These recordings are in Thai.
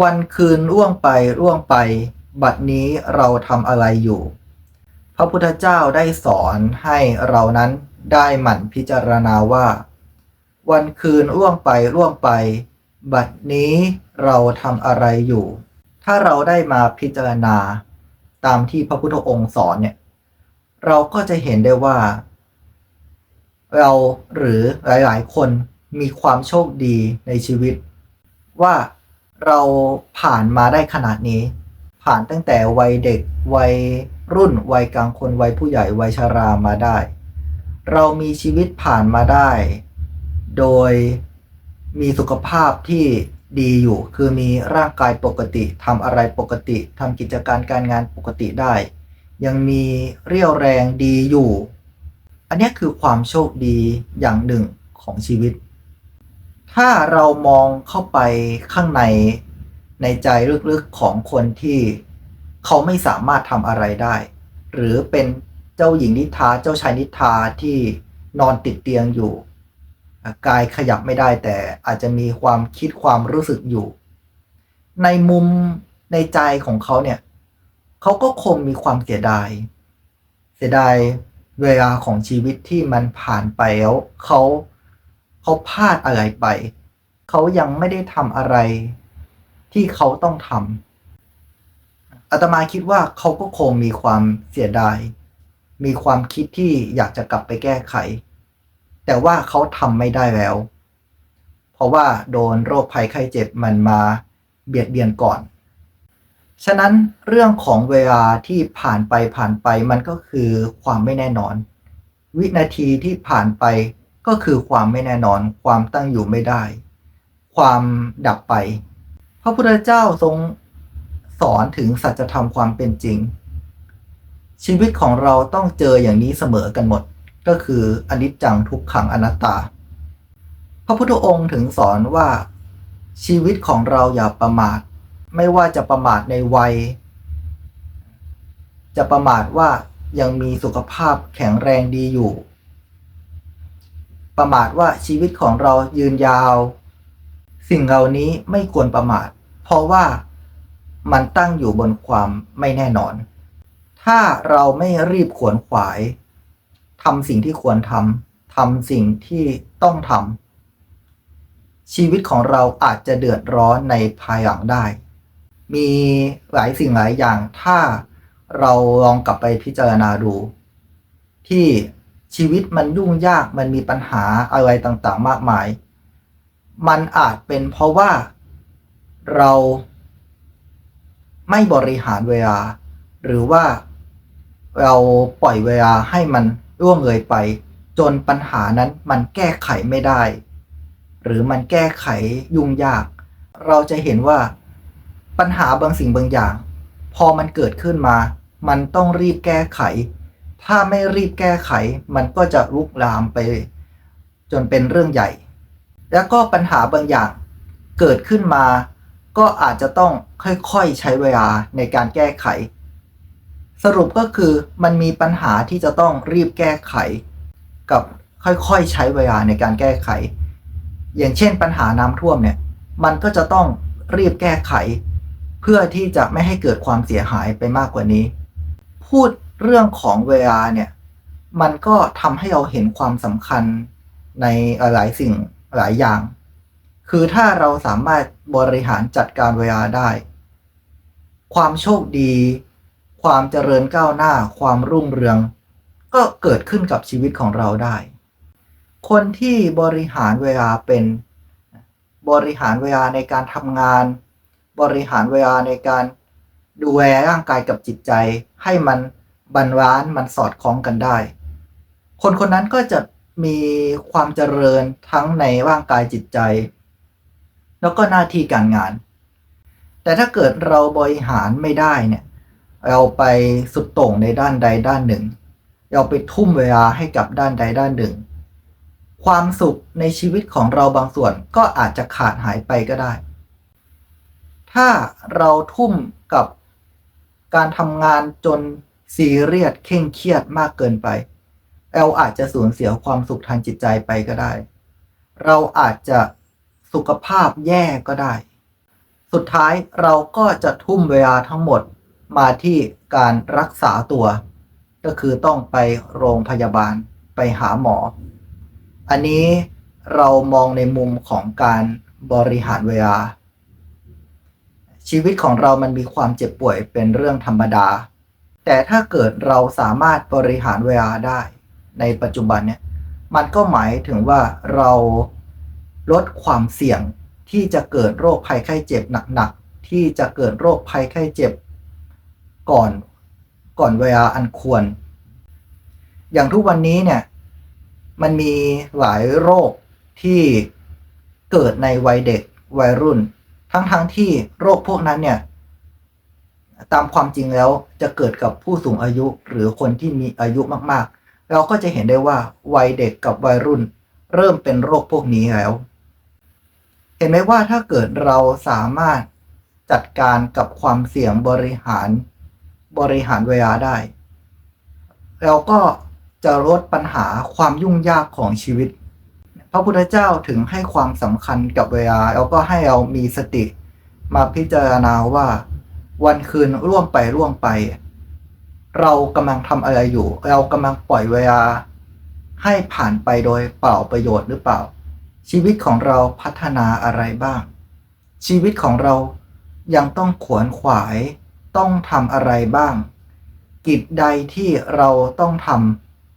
วันคืนล่วงไปล่วงไป บัดนี้เราทำอะไรอยู่ พระพุทธเจ้าได้สอนให้เรานั้นได้หมั่นพิจารณาว่า วันคืนล่วงไปล่วงไป บัดนี้เราทำอะไรอยู่ ถ้าเราได้มาพิจารณา ตามที่พระพุทธองค์สอนเนี่ย เราก็จะเห็นได้ว่า เราหรือหลาย ๆ คนมีความโชคดีในชีวิต ว่า เราผ่านมาได้ขนาดนี้ ผ่านตั้งแต่วัยเด็ก วัยรุ่น วัยกลางคน วัยผู้ใหญ่ วัยชรามาได้ เรามีชีวิตผ่านมาได้ โดยมีสุขภาพที่ดีอยู่ คือมีร่างกายปกติทำอะไรปกติทำกิจการการงานปกติได้ ยังมีเรี่ยวแรงดีอยู่ อันนี้คือความโชคดีอย่างหนึ่งของชีวิต ถ้าเรามองเข้าไปข้างในในใจลึกๆของคนที่เขาไม่สามารถทำอะไรได้ หรือเป็นเจ้าหญิงนิทาเจ้าชายนิทาที่นอนติดเตียงอยู่กายขยับไม่ได้แต่อาจจะมีความคิดความรู้สึกอยู่ ในมุมในใจของเขาเนี่ยเขาก็คงมีความเสียดาย เสียดายเวลาของชีวิตที่มันผ่านไปแล้วเขา เขาพลาดอะไรไป เขายังไม่ได้ทำอะไรที่เขาต้องทำอาตมาคิดว่าเขาก็คงมีความเสียดาย มีความคิดที่อยากจะกลับไปแก้ไข แต่ว่าเขาทำไม่ได้แล้ว เพราะว่าโดนโรคภัยไข้เจ็บมันมาเบียดเบียนก่อน ฉะนั้นเรื่องของเวลาที่ผ่านไปผ่านไปมันก็คือความไม่แน่นอน วินาทีที่ผ่านไป ก็คือความไม่แน่นอน ความตั้งอยู่ไม่ได้ ความดับไป พระพุทธเจ้าทรงสอนถึงสัจธรรมความเป็นจริง ชีวิตของเราต้องเจออย่างนี้เสมอกันหมด ก็คืออนิจจังทุกขังอนัตตา พระพุทธองค์ถึงสอนว่าชีวิตของเราอย่าประมาท ไม่ว่าจะประมาทในวัย จะประมาทว่ายังมีสุขภาพแข็งแรงดีอยู่ ประมาทว่าชีวิตของเรายืนยาว สิ่งเหล่านี้ไม่ควรประมาท เพราะว่ามันตั้งอยู่บนความไม่แน่นอน ถ้าเราไม่รีบขวนขวายทำสิ่งที่ควรทำทำสิ่งที่ต้องทำชีวิตของเราอาจจะเดือดร้อนในภายหลังได้ มีหลายสิ่งหลายอย่างถ้าเราลองกลับไปพิจารณาดู ที่ ชีวิตมันยุ่งยากมันมีปัญหาอะไรต่างๆ มากมาย มันอาจเป็นเพราะว่าเราไม่บริหารเวลา หรือว่าเราปล่อยเวลาให้มันร่วงเลยไป จนปัญหานั้นมันแก้ไขไม่ได้ หรือมันแก้ไขยุ่งยาก เราจะเห็นว่าปัญหาบางสิ่งบางอย่าง พอมันเกิดขึ้นมา มันต้องรีบแก้ไข ถ้าไม่รีบแก้ไขมันก็จะลุกลามไป จนเป็นเรื่องใหญ่ แล้วก็ปัญหาบางอย่างเกิดขึ้นมา ก็อาจจะต้องค่อยๆใช้เวลาในการแก้ไข สรุปก็คือมันมีปัญหาที่จะต้องรีบแก้ไข กับค่อยๆใช้เวลาในการแก้ไข อย่างเช่นปัญหาน้ำท่วมเนี่ย มันก็จะต้องรีบแก้ไข เพื่อที่จะไม่ให้เกิดความเสียหายไปมากกว่านี้ พูด เรื่องของเวลาเนี่ย มันก็ทำให้เราเห็นความสำคัญในหลายสิ่งหลายอย่าง คือถ้าเราสามารถบริหารจัดการเวลาได้ ความโชคดี ความเจริญก้าวหน้า ความรุ่งเรือง ก็เกิดขึ้นกับชีวิตของเราได้ คนที่บริหารเวลาเป็นบริหารเวลาในการทำงาน บริหารเวลาในการดูแลร่างกายกับจิตใจให้มัน บรรล้านมันสอดคล้องกันได้ คนคนนั้นก็จะมีความเจริญทั้งในร่างกายจิตใจ แล้วก็หน้าที่การงาน แต่ถ้าเกิดเราบริหารไม่ได้เนี่ยเราไปสุดโต่งในด้านใดด้านหนึ่ง เราไปทุ่มเวลาให้กับด้านใดด้านหนึ่ง ความสุขในชีวิตของเราบางส่วนก็อาจจะขาดหายไปก็ได้ ถ้าเราทุ่มกับการทำงานจน ซีเรียสเคร่งเครียดมากเกินไป เราอาจจะสูญเสียความสุขทางจิตใจไปก็ได้ เราอาจจะสุขภาพแย่ก็ได้ สุดท้ายเราก็จะทุ่มเวลาทั้งหมดมาที่การรักษาตัว ก็คือต้องไปโรงพยาบาลไปหาหมอ อันนี้เรามองในมุมของการบริหารเวลา ชีวิตของเรามันมีความเจ็บป่วยเป็นเรื่องธรรมดา แต่ถ้าเกิดเราสามารถบริหารเวลาได้ในปัจจุบันเนี่ย มันก็หมายถึงว่าเราลดความเสี่ยงที่จะเกิดโรคภัยไข้เจ็บหนักๆ ที่จะเกิดโรคภัยไข้เจ็บ ก่อนก่อนเวลาอันควร อย่างทุกวันนี้เนี่ย มันมีหลายโรคที่เกิดในวัยเด็กวัยรุ่น ทั้งๆทที่โรคพวกนั้นเนี่ย ตามความจริงแล้วจะเกิดกับผู้สูงอายุหรือคนที่มีอายุมากๆ เราก็จะเห็นได้ว่าวัยเด็กกับวัยรุ่น เริ่มเป็นโรคพวกนี้แล้ว เห็นไหมว่าถ้าเกิดเราสามารถจัดการกับความเสี่ยงบริหารบริหารเวลาได้ เราก็จะลดปัญหาความยุ่งยากของชีวิต พระพุทธเจ้าถึงให้ความสำคัญกับเวลา แล้วก็ให้เรามีสติมาพิจารณาว่า วันคืนร่วงไปร่วงไป เรากำลังทำอะไรอยู่ เรากำลังปล่อยเวลาให้ผ่านไปโดยเปล่าประโยชน์หรือเปล่า ชีวิตของเราพัฒนาอะไรบ้าง ชีวิตของเรายังต้องขวนขวายต้องทำอะไรบ้าง กิจใดที่เราต้องท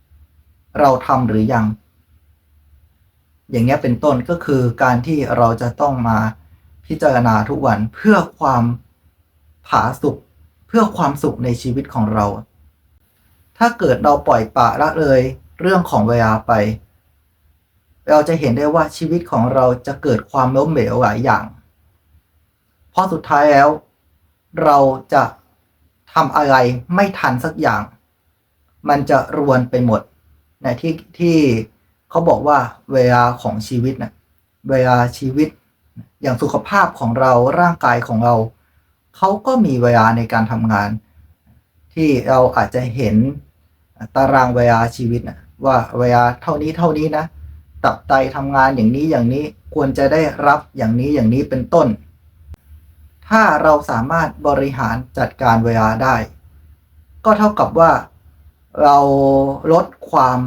ำเราทำหรือยัง อย่างเงี้ยเป็นต้นก็คือการที่เราจะต้องมาพิจารณาทุกวันเพื่อความ ผาสุกเพื่อความสุขในชีวิตของเรา ถ้าเกิดเราปล่อยปละละเลยเรื่องของเวลาไป เราจะเห็นได้ว่าชีวิตของเราจะเกิดความล้มเหลวหลายอย่าง เพราะสุดท้ายแล้ว เราจะทำอะไรไม่ทันสักอย่าง มันจะรวนไปหมดในที่ที่เขาบอกว่าเวลาของชีวิตนะเวลาชีวิต อย่างสุขภาพของเราร่างกายของเรา เขาก็มีเวลาในการทำงาน ที่เราอาจจะเห็นตารางเวลาชีวิตนะว่าเวลาเท่านี้เท่านี้นะ ตับไตทำงานอย่างนี้อย่างนี้ควรจะได้รับอย่างนี้อย่างนี้เป็นต้น ถ้าเราสามารถบริหารจัดการเวลาได้ ก็เท่ากับว่าเราลดความ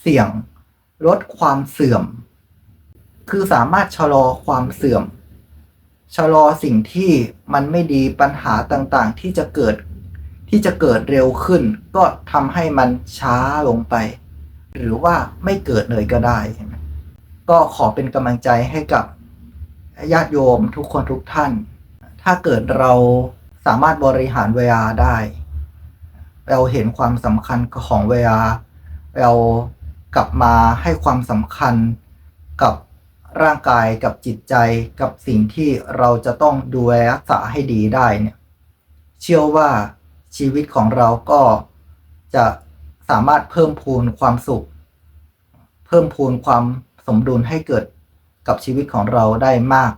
เสี่ยง ลดความเสื่อม คือสามารถชะลอความเสื่อม ชะลอสิ่งที่มันไม่ดีปัญหาต่างๆ ที่จะเกิดที่จะเกิดเร็วขึ้น ก็ทำให้มันช้าลงไป หรือว่าไม่เกิดเลยก็ได้ ก็ขอเป็นกำลังใจให้กับญาติโยมทุกคนทุกท่าน ถ้าเกิดเราสามารถบริหารเวลาได้ เราเห็นความสำคัญของเวลา เรากลับมาให้ความสำคัญกับ ร่างกายกับจิตใจกับสิ่งที่เราจะต้องดูแลรักษาให้ดีได้เนี่ย เชื่อว่าชีวิตของเราก็จะสามารถเพิ่มพูนความสุข เพิ่มพูนความสมดุลให้เกิดกับชีวิตของเราได้มาก